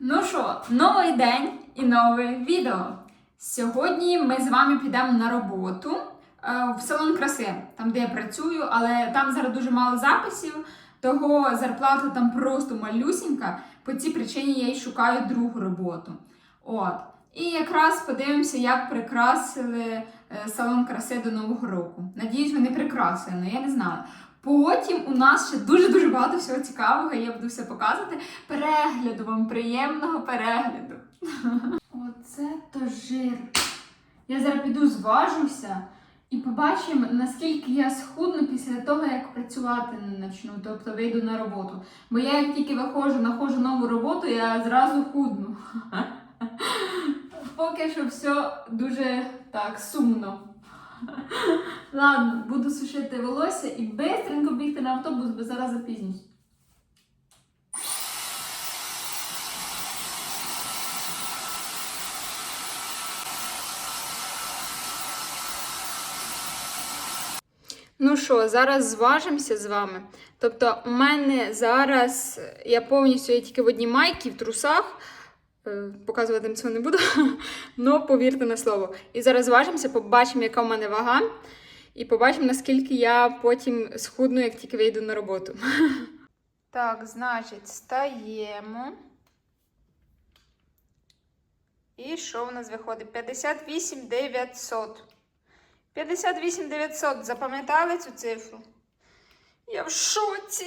Ну що, новий день і нове відео. Сьогодні ми з вами підемо на роботу е, в салон краси, там де я працюю, але там зараз дуже мало записів, того зарплата там просто малюсінька. По цій причині я й шукаю другу роботу. От. І якраз подивимося, як прикрасили е, салон краси до Нового року. Надіюсь, вони прикрасили, але я не знаю. Потім у нас ще дуже-дуже багато всього цікавого, я буду все показувати. Перегляду вам, приємного перегляду. Оце то жир. Я зараз піду зважуся і побачимо, наскільки я схудну після того, як працювати почну, тобто вийду на роботу. Бо я як тільки виходжу, знаходжу нову роботу, я зразу худну. Поки що все дуже так сумно. Ладно, буду сушити волосся і бистренько бігти на автобус, бо зараз запізнюсь. Ну що, зараз зважимося з вами. Тобто, у мене зараз я повністю я тільки в одній майці, в трусах. Е, Показувати вам цього не буду, але повірте на слово. І зараз зважимося, побачимо, яка в мене вага, і побачимо, наскільки я потім схудну, як тільки вийду на роботу. Так, значить, стаємо. І що в нас виходить? 58 900. 58 900. Запам'ятали цю цифру? Я в шоці.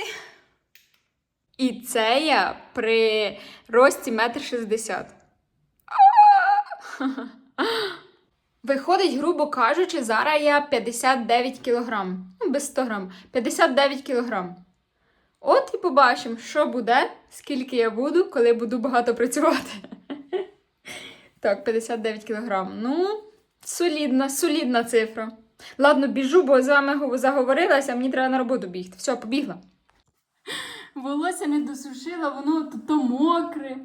І це я при рості 1,60 м. Виходить, грубо кажучи, зараз я 59 кілограм. Ну, без 100 грам. 59 кілограм. От і побачимо, що буде, скільки я буду, коли буду багато працювати. Так, 59 кілограм. Ну, солідна, солідна цифра. Ладно, біжу, бо з вами гов- заговорилася, мені треба на роботу бігти. Все, побігла. Волосся не досушила, воно то, то мокре.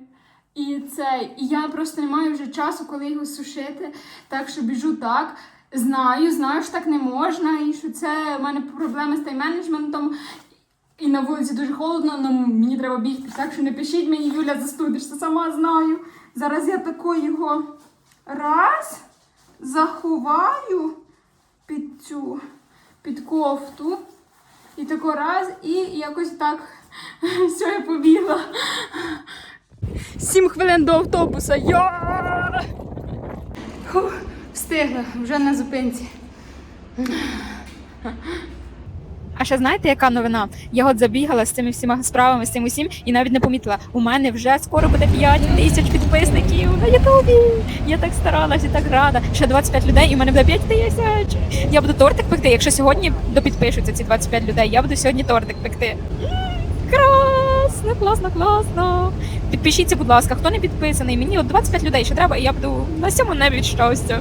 І це, і я просто не маю вже часу, коли його сушити. Так що біжу так. Знаю, знаю, що так не можна, і що це в мене проблеми з тайм-менеджментом. І на вулиці дуже холодно, але мені треба бігти. Так що не пишіть мені, Юля, застудишся, сама знаю. Зараз я тако його раз заховаю під цю під кофту. І тако раз, і якось так все, я побігла. Сім хвилин до автобуса. Я! Фух, Встигла, вже на зупинці. А ще знаєте, яка новина? Я от забігала з цими всіма справами, з цим усім, і навіть не помітила. У мене вже скоро буде 5 тисяч підписників на Ютубі. Я так старалася, так рада. Ще 25 людей, і в мене буде 5 тисяч. Я буду тортик пекти. Якщо сьогодні допідпишуться ці 25 людей, я буду сьогодні тортик пекти. Класно, класно, класно. Підпишіться, будь ласка, хто не підписаний. Мені от 25 людей ще треба, і я буду на сьому небі від щастя.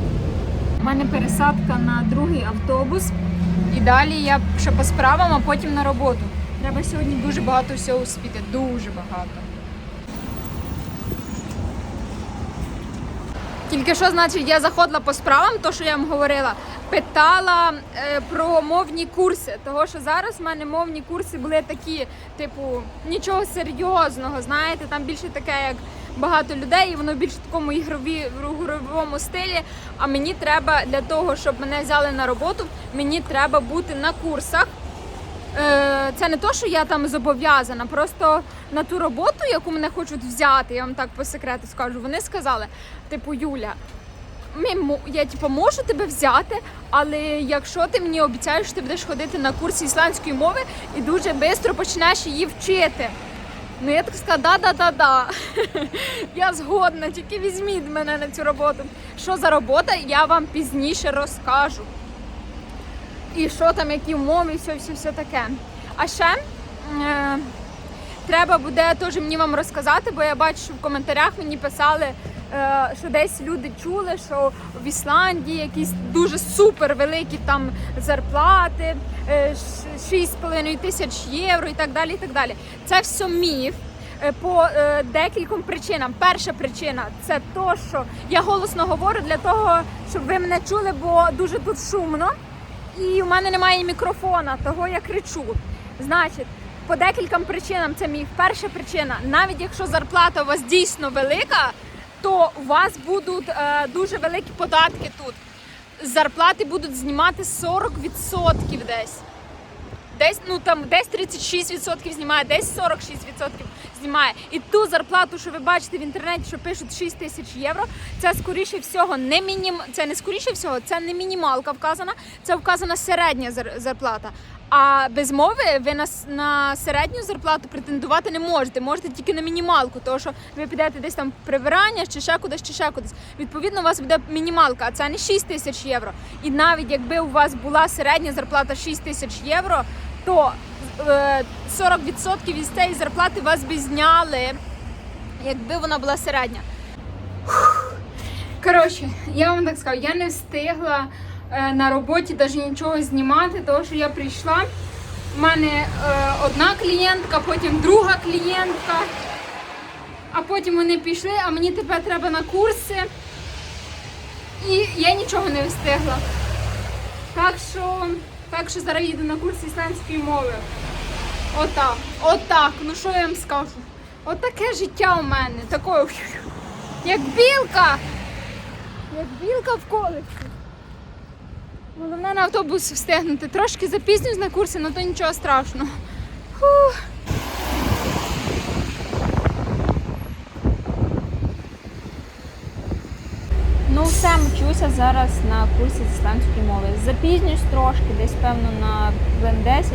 У мене пересадка на другий автобус. І далі я ще по справам, а потім на роботу. Треба сьогодні дуже багато всього успіти. Дуже багато. Тільки що, значить, я заходила по справам, то що я вам говорила, питала е, про мовні курси. Того що зараз в мене мовні курси були такі, типу, нічого серйозного, знаєте, там більше таке, як багато людей, і воно більше в такому ігрові, в ігровому стилі. А мені треба для того, щоб мене взяли на роботу, мені треба бути на курсах. Е, Це не то, що я там зобов'язана, просто на ту роботу, яку мене хочуть взяти, я вам так по секрету скажу. Вони сказали, типу, Юля, ми, я типу, можу тебе взяти, але якщо ти мені обіцяєш, що ти будеш ходити на курси ісландської мови і дуже швидко почнеш її вчити. Ну я так сказала, да-да-да-да. я згодна, тільки візьміть мене на цю роботу. Що за робота, я вам пізніше розкажу і що там, які умови, все, все, все таке. А ще е, треба буде теж мені вам розказати, бо я бачу, що в коментарях мені писали, е, що десь люди чули, що в Ісландії якісь дуже супер великі там зарплати, е, ш- 6,5 тисяч євро і так далі. і так далі. Це все міф. е, По е, декільком причинам. Перша причина це то, що я голосно говорю для того, щоб ви мене чули, бо дуже тут шумно і у мене немає мікрофона, того я кричу. Значить, по декільком причинам це міф. Перша причина, навіть якщо зарплата у вас дійсно велика, то у вас будуть е, дуже великі податки тут. Зарплати будуть знімати 40% десь. Десь ну там десь 36% знімає, десь 46% знімає. І ту зарплату, що ви бачите в інтернеті, що пишуть 6 тисяч євро, це скоріше всього не мінім... це не скоріше всього, це не мінімалка вказана, це вказана середня зар- зарплата. А без мови ви на, на середню зарплату претендувати не можете. Можете тільки на мінімалку, тому що ви підете десь там прибирання, чи ще кудись, чи ще кудись. Відповідно, у вас буде мінімалка, а це не 6 тисяч євро. І навіть якби у вас була середня зарплата 6 тисяч євро, то е, 40% із цієї зарплати вас би зняли, якби вона була середня. Коротше, я вам так скажу, я не встигла е, на роботі навіть нічого знімати, тому що я прийшла. У мене е, одна клієнтка, потім друга клієнтка, а потім вони пішли, а мені тепер треба на курси. І я нічого не встигла. Так що, так що зараз їду на курс ісландської мови. Отак, отак. Ну що я вам скажу? Отаке життя у мене. Такое, як білка. Як білка в колесі. Головне на автобус встигнути. Трошки запізнюсь на курси, але то нічого страшного. Фух. Ну, все, вчуся зараз на курсі з ісландської мови. Запізнююсь трошки, десь певно на хвилин 10,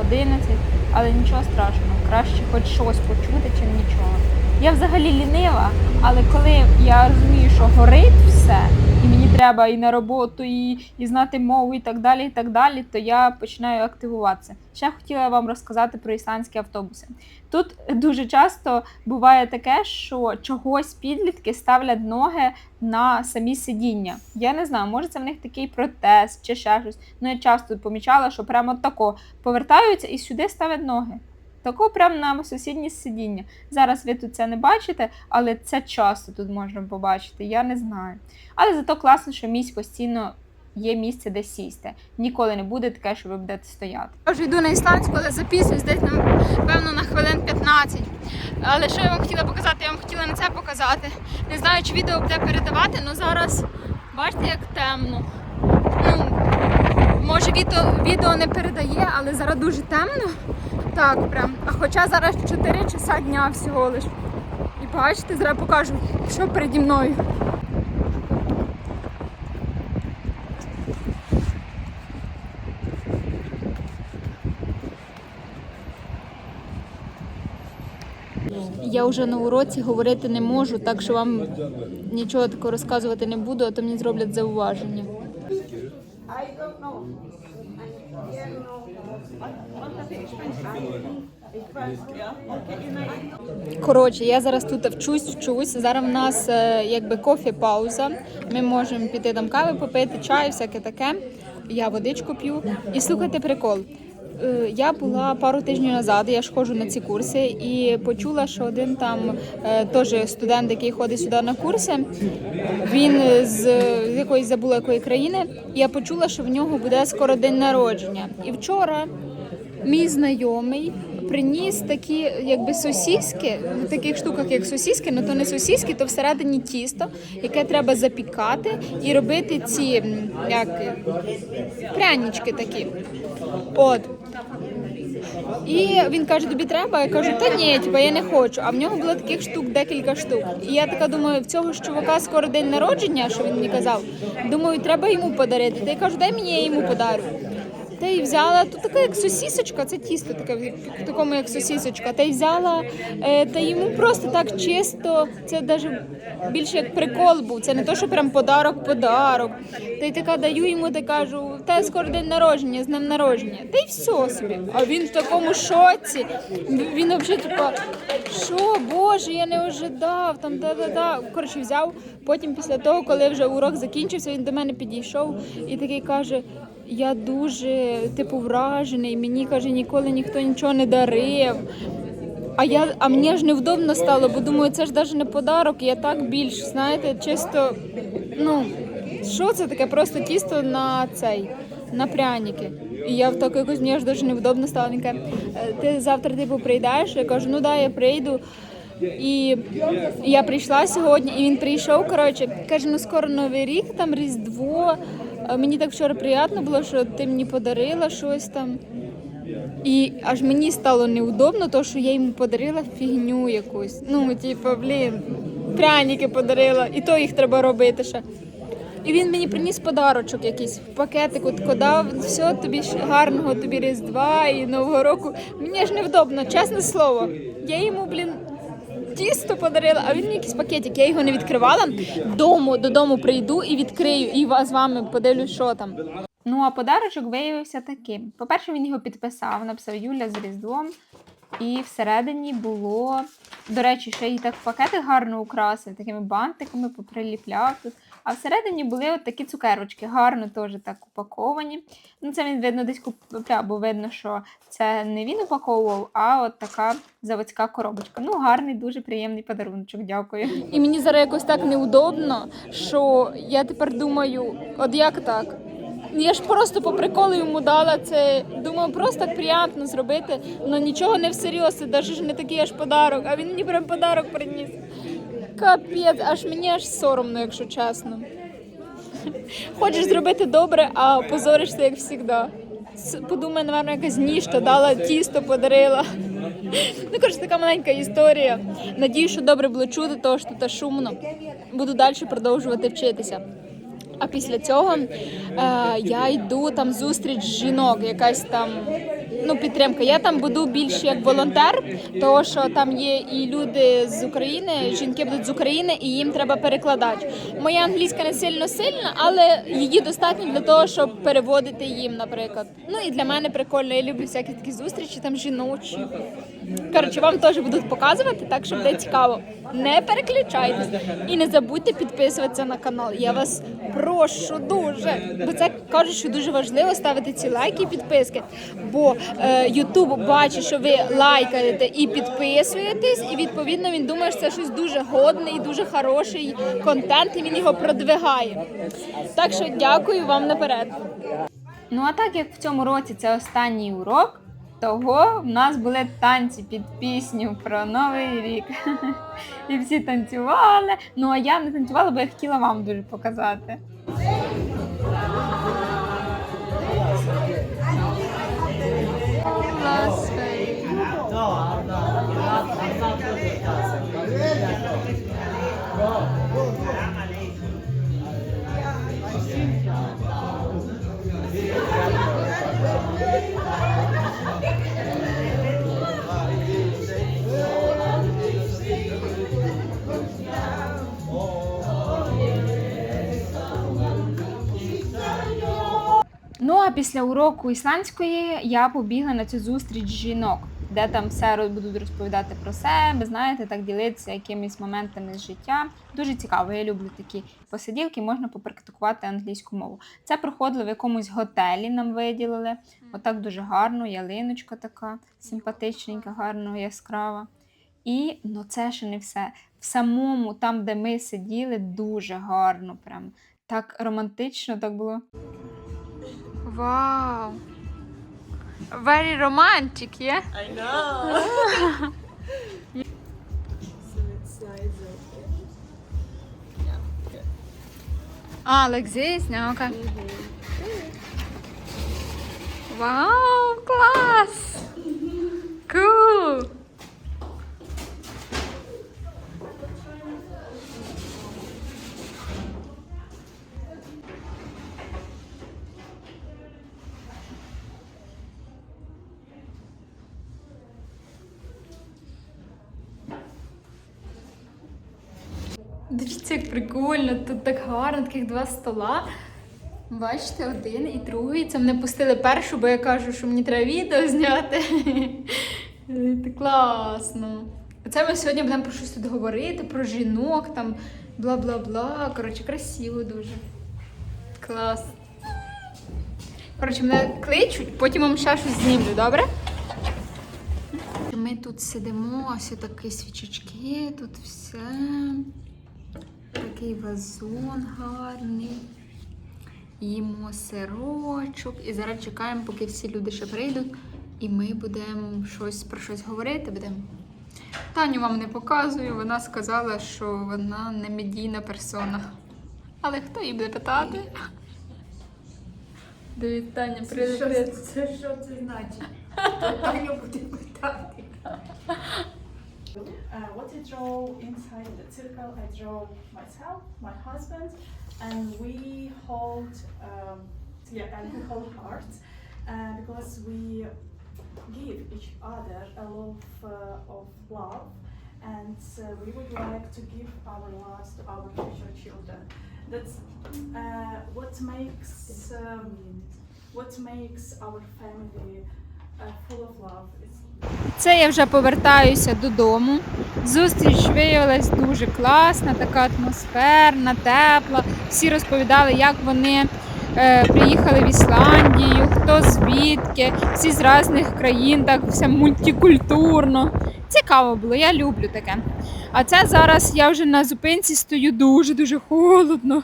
11, але нічого страшного. Краще хоч щось почути, чим нічого. Я взагалі лінива, але коли я розумію, що горить все, і мені треба і на роботу, і, і знати мову, і так далі, і так далі, то я починаю активуватися. Ще хотіла вам розказати про ісландські автобуси. Тут дуже часто буває таке, що чогось підлітки ставлять ноги на самі сидіння. Я не знаю, може це в них такий протез чи ще щось. Ну я часто помічала, що прямо тако повертаються і сюди ставлять ноги. Тако прямо на сусіднє сидіння. Зараз ви тут це не бачите, але це часто тут можна побачити. Я не знаю. Але зато класно, що місць постійно є місце, де сісти. Ніколи не буде таке, що ви будете стояти. Я вже йду на ісландську, але запізнююсь десь певно на хвилин 15. Але що я вам хотіла показати? Я вам хотіла на це показати. Не знаю, чи відео буде передавати, але зараз бачите, як темно. Ну, може відео, відео не передає, але зараз дуже темно. Так, прям. А хоча зараз 4 часа дня всього лиш. І бачите, зараз покажу, що переді мною. Я вже на уроці говорити не можу, так що вам нічого такого розказувати не буду, а то мені зроблять зауваження. Коротше, я зараз тут вчусь, вчусь. Зараз в нас е, якби кофі пауза. Ми можемо піти там кави попити, чай, всяке таке. Я водичку п'ю. І слухайте прикол. Е, Я була пару тижнів назад, я ж ходжу на ці курси, і почула, що один там е, теж студент, який ходить сюди на курси, він з, якоїсь забула якої країни. Я почула, що в нього буде скоро день народження. І вчора мій знайомий приніс такі, якби сосіски, в таких штуках, як сосіски, але то не сосіски, то всередині тісто, яке треба запікати і робити ці як прянички такі. От. І він каже, тобі треба? Я кажу, та ні, типа, я не хочу. А в нього було таких штук декілька штук. І я така думаю, в цього ж чувака скоро день народження, що він мені казав. Думаю, треба йому подарити. Та я кажу, дай мені я йому подарю. Та й взяла тут така як сосісочка, це тісто таке в такому як сосісочка. Та й взяла е, та йому просто так чисто. Це навіть більше як прикол був. Це не то, що прям подарок, подарок. Та й така даю йому та кажу, та скоро день народження, з днем народження. Та й все собі. А він в такому шоці. Він взагалі типа, що боже, я не ожидав. Там да-да-да. Коротше, взяв. Потім після того, коли вже урок закінчився, він до мене підійшов і такий каже. Я дуже типу вражений. Мені каже, ніколи ніхто нічого не дарив. А я, а мені ж невдобно стало, бо думаю, це ж навіть не подарок, я так більш, знаєте, чисто, ну, що це таке? Просто тісто на цей, на пряники. І я в так якось мені аж дуже невдобно стало. Він каже, «Е, ти завтра типу прийдеш? Я кажу, ну да, я прийду. І я прийшла сьогодні, і він прийшов. Коротше, каже, ну скоро новий рік, там Різдво. Мені так вчора приємно було, що ти мені подарила щось там. І аж мені стало неудобно, то що я йому подарила фігню якусь. Ну, типу, блін, пряники подарила, і то їх треба робити ще. І він мені приніс подарочок якийсь в пакетику, дав все тобі гарного тобі Різдва і Нового року. Мені ж невдобно, чесне слово. Я йому, блін, тісто подарила, а він мені якийсь пакетик. Я його не відкривала. Дому, додому прийду і відкрию, і з вами подивлюсь, що там. Ну а подарочок виявився таким. По-перше, він його підписав, написав Юля з Різдвом. І всередині було, до речі, ще й так пакети гарно украсив, такими бантиками поприліпляв тут. А всередині були от такі цукерочки, гарно теж так упаковані. Ну, це він видно десь купляв, бо видно, що це не він упаковував, а от така заводська коробочка. Ну, гарний, дуже приємний подаруночок, дякую. І мені зараз якось так неудобно, що я тепер думаю, от як так? Я ж просто по приколу йому дала це. Думав, просто так приємно зробити. Ну нічого не всерйоз, це ж не такий аж подарок, а він мені прям подарок приніс. Капець, аж мені аж соромно, якщо чесно. Хочеш зробити добре, а позоришся, як завжди. Подумай, напевно, якась ніжка дала, тісто подарила. Ну, коротше, така маленька історія. Надію, що добре було чути, того що тут шумно. Буду далі продовжувати вчитися. А після цього е, я йду там зустріч жінок, якась там ну, підтримка. Я там буду більше як волонтер, тому що там є і люди з України, жінки будуть з України, і їм треба перекладач. Моя англійська не сильно сильна, але її достатньо для того, щоб переводити їм, наприклад. Ну і для мене прикольно. Я люблю всякі такі зустрічі, там жіночі. Коротше, вам теж будуть показувати, так що буде цікаво. Не переключайтесь і не забудьте підписуватися на канал. Я вас прошу дуже. Бо це кажуть, що дуже важливо ставити ці лайки і підписки. Бо Ютуб бачить, що ви лайкаєте і підписуєтесь, і відповідно він думає, що це щось дуже годний, дуже хороший контент, і він його продвигає. Так що дякую вам наперед. Ну а так як в цьому році це останній урок, того в нас були танці під пісню про новий рік. І всі танцювали. Ну а я не танцювала, бо я хотіла вам дуже показати. Після уроку ісландської я побігла на цю зустріч жінок, де там все будуть розповідати про себе, знаєте, так ділитися якимись моментами з життя. Дуже цікаво. Я люблю такі посиділки, можна попрактикувати англійську мову. Це проходило в якомусь готелі, нам виділили. Отак дуже гарно, ялиночка така симпатичненька, гарно, яскрава. І ну це ще не все. В самому, там, де ми сиділи, дуже гарно, прям так романтично так було. Wow. Very romantic, yeah? I know. so it slides open. Yeah, good. Ah, like this? No, okay. Wow, class! Cool! Дивіться, як прикольно, тут так гарно, таких два стола. Бачите, один і другий. Це мене пустили першу, бо я кажу, що мені треба відео зняти. Це класно. Оце ми сьогодні будемо про щось тут говорити, про жінок, там бла-бла-бла. Коротше, красиво дуже. Клас. Коротше, мене кличуть, потім вам ще щось знімлю, добре? Ми тут сидимо, ось такі свічечки, тут все. Такий вазон гарний. їмо сирочок і зараз чекаємо, поки всі люди ще прийдуть, і ми будемо щось про щось говорити. Будемо. Таню вам не показую, вона сказала, що вона не медійна персона. Але хто її буде питати? Дивіться, Таня, привіт. Це що це значить? Таня буде питати. Uh, what I draw inside the circle, I draw myself, my husband, and we hold, um, yeah, and we hold hearts uh, because we give each other a lot uh, of love, and uh, we would like to give our lives to our future children. That's uh, what makes um, what makes our family Це я вже повертаюся додому. Зустріч виявилась дуже класна, така атмосферна, тепла. Всі розповідали, як вони е, приїхали в Ісландію, хто звідки, всі з різних країн, так все мультикультурно. Цікаво було, я люблю таке. А це зараз я вже на зупинці стою дуже-дуже холодно.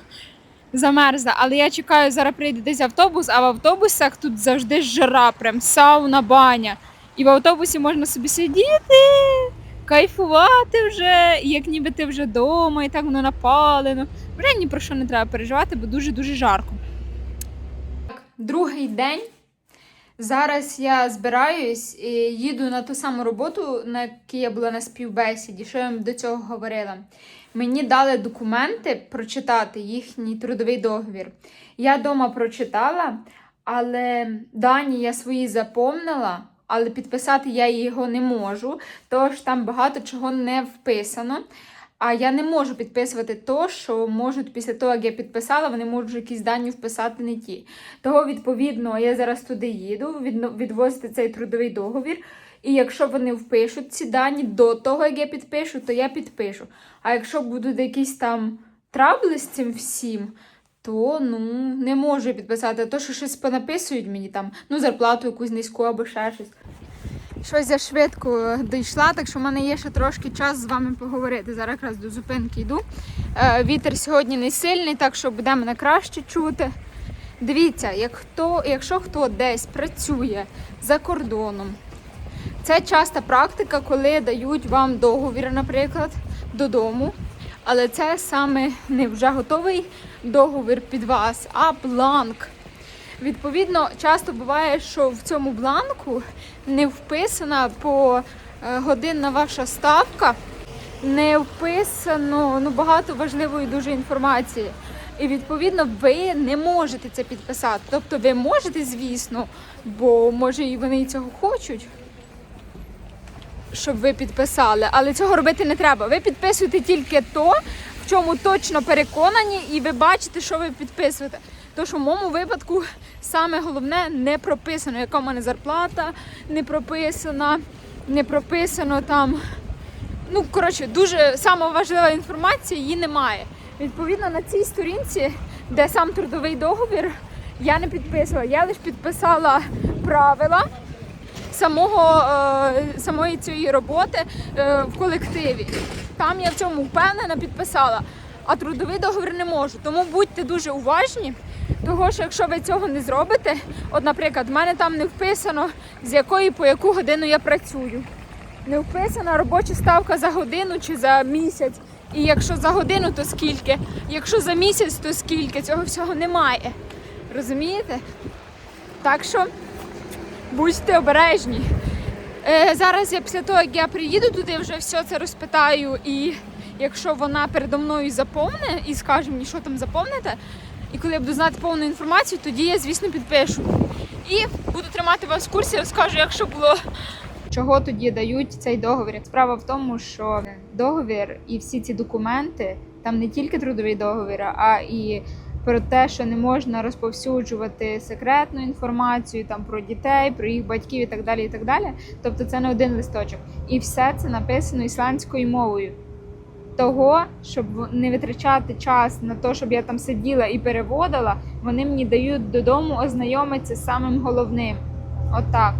Замерзла, але я чекаю, зараз прийде десь автобус, а в автобусах тут завжди жара, прям сауна, баня. І в автобусі можна собі сидіти, кайфувати вже, як ніби ти вже вдома, і так воно напалено. Вже ні про що не треба переживати, бо дуже-дуже жарко. Другий день. Зараз я збираюсь і їду на ту саму роботу, на якій я була на співбесіді, що я вам до цього говорила. Мені дали документи прочитати їхній трудовий договір. Я вдома прочитала, але дані я свої заповнила, але підписати я його не можу, тож там багато чого не вписано. А я не можу підписувати то, що можуть після того, як я підписала, вони можуть якісь дані вписати не ті. Того, відповідно, я зараз туди їду, відвозити цей трудовий договір. І якщо вони впишуть ці дані до того, як я підпишу, то я підпишу. А якщо будуть якісь там трабли з цим всім, то ну не можу підписати. То, що щось понаписують мені там, ну зарплату якусь низьку або ще щось. Щось я швидко дійшла, так що в мене є ще трошки час з вами поговорити. Зараз якраз до зупинки йду. Е, Вітер сьогодні не сильний, так що буде мене краще чути. Дивіться, як хто, якщо хто десь працює за кордоном, це часта практика, коли дають вам договір, наприклад, додому. Але це саме не вже готовий договір під вас, а бланк. Відповідно, часто буває, що в цьому бланку не вписана по е, годинна ваша ставка, не вписано ну, багато важливої дуже інформації. І відповідно ви не можете це підписати. Тобто ви можете, звісно, бо може і вони цього хочуть, щоб ви підписали, але цього робити не треба. Ви підписуєте тільки то, в чому точно переконані, і ви бачите, що ви підписуєте. То що в моєму випадку саме головне не прописано, яка в мене зарплата, не прописана, не прописано там. Ну, коротше, дуже сама важлива інформація, її немає. Відповідно, на цій сторінці, де сам трудовий договір, я не підписувала. Я лише підписала правила самого, е, самої цієї роботи е, в колективі. Там я в цьому впевнена підписала, а трудовий договір не можу. Тому будьте дуже уважні. Того, що якщо ви цього не зробите, от, наприклад, в мене там не вписано, з якої по яку годину я працюю. Не вписана робоча ставка за годину чи за місяць. І якщо за годину, то скільки? Якщо за місяць, то скільки? Цього всього немає. Розумієте? Так що будьте обережні. Е, зараз я після того, як я приїду туди, вже все це розпитаю. І якщо вона передо мною заповне і скаже мені, що там заповнити, і коли я буду знати повну інформацію, тоді я, звісно, підпишу. І буду тримати вас в курсі, розкажу, якщо було. Чого тоді дають цей договір? Справа в тому, що договір і всі ці документи, там не тільки трудовий договір, а і про те, що не можна розповсюджувати секретну інформацію там про дітей, про їх батьків і так далі. І так далі. Тобто це не один листочок. І все це написано ісландською мовою. Того, щоб не витрачати час на те, щоб я там сиділа і переводила, вони мені дають додому ознайомитися з самим головним. Отак.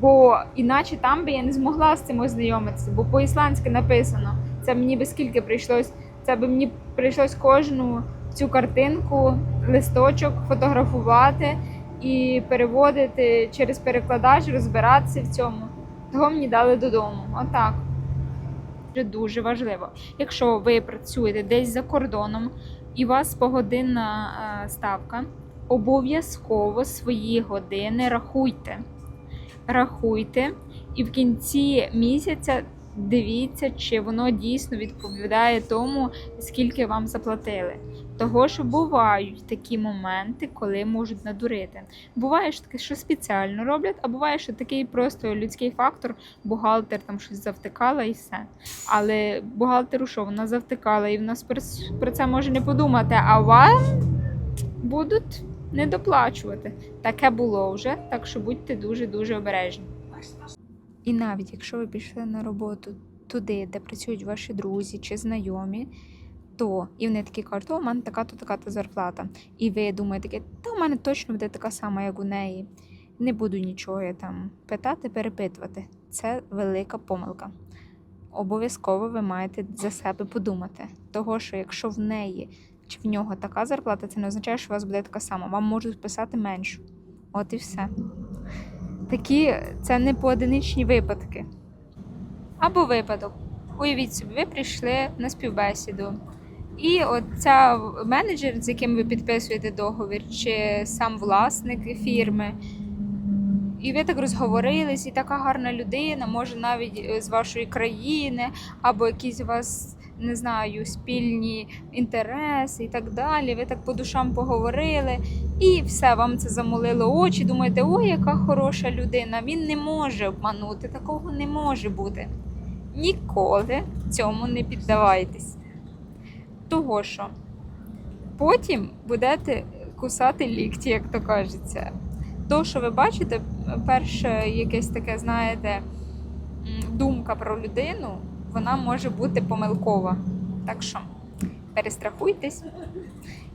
Бо іначе там би я не змогла з цим ознайомитися, бо по-ісландськи написано. Це мені би скільки прийшлось, це би мені прийшлось кожну цю картинку, листочок фотографувати і переводити через перекладач, розбиратися в цьому. Того мені дали додому. Отак. Це дуже важливо. Якщо ви працюєте десь за кордоном і у вас погодинна е, ставка, обов'язково свої години рахуйте. Рахуйте, і в кінці місяця дивіться, чи воно дійсно відповідає тому, скільки вам заплатили. Того, що бувають такі моменти, коли можуть надурити. Буває що таке, що спеціально роблять, а буває, що такий просто людський фактор, бухгалтер там щось завтикала і все. Але бухгалтеру що вона завтикала, і в нас про, це може не подумати, а вам будуть недоплачувати. Таке було вже, так що будьте дуже-дуже обережні. І навіть якщо ви пішли на роботу туди, де працюють ваші друзі чи знайомі, то і вони такі кажуть, о, у мене така-то така-то зарплата. І ви думаєте, та у мене точно буде така сама, як у неї. Не буду нічого я там питати, перепитувати. Це велика помилка. Обов'язково ви маєте за себе подумати. Того, що якщо в неї чи в нього така зарплата, це не означає, що у вас буде така сама. Вам можуть писати меншу. От і все. Такі це не поодиничні випадки. Або випадок. Уявіть собі, ви прийшли на співбесіду. І от ця менеджер, з яким ви підписуєте договір, чи сам власник фірми, і ви так розговорились, і така гарна людина, може навіть е, з вашої країни, або якісь у вас, не знаю, спільні інтереси і так далі. Ви так по душам поговорили, і все, вам це замолило очі. Думаєте, ой, яка хороша людина. Він не може обманути, такого не може бути. Ніколи цьому не піддавайтесь. Того що потім будете кусати лікті, як то кажеться. То, що ви бачите, перше якесь таке, знаєте, думка про людину, вона може бути помилкова. Так що перестрахуйтесь.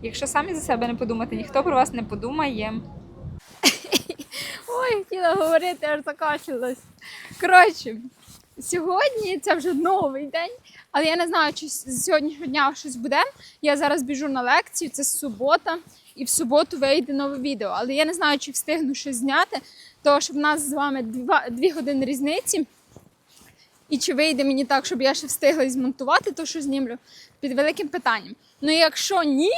Якщо самі за себе не подумати, ніхто про вас не подумає. Ой, хотіла говорити, аж закашлялась. Коротше, сьогодні це вже новий день, але я не знаю, чи з сьогоднішнього дня щось буде. Я зараз біжу на лекцію, це субота, і в суботу вийде нове відео. Але я не знаю, чи встигну щось зняти, тому що в нас з вами дві години різниці. І чи вийде мені так, щоб я ще встигла змонтувати те, що знімлю, під великим питанням. Ну, якщо ні,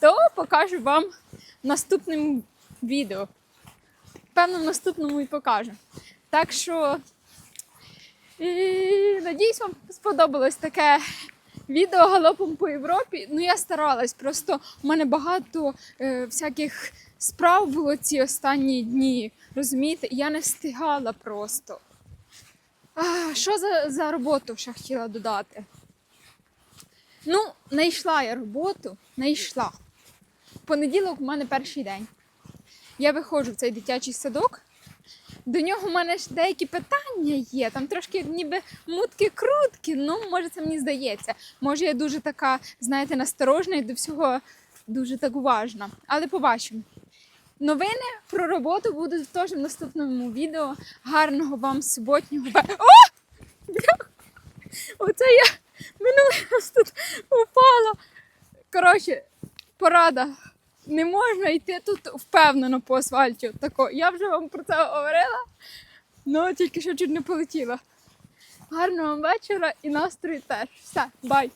то покажу вам в наступному відео. Певно, в наступному і покажу. Так що, і, надіюсь, вам сподобалось таке відео галопом по Європі. Ну, я старалась, просто у мене багато е, всяких справ було ці останні дні. Розумієте? Я не встигала просто. А, що за, за роботу ще хотіла додати? Ну, знайшла я роботу, знайшла. Понеділок у мене перший день. Я виходжу в цей дитячий садок. До нього в мене ж деякі питання є. Там трошки ніби мутки-крутки. Ну, може, це мені здається. Може, я дуже така, знаєте, насторожна і до всього дуже так уважна. Але побачимо. Новини про роботу будуть теж в наступному відео. Гарного вам суботнього. О! Оце я минулий раз тут упала. Коротше, порада. Не можна йти тут впевнено по асфальті. Я вже вам про це говорила, але тільки що чуть не полетіла. Гарного вам вечора і настрою теж. Все, бай!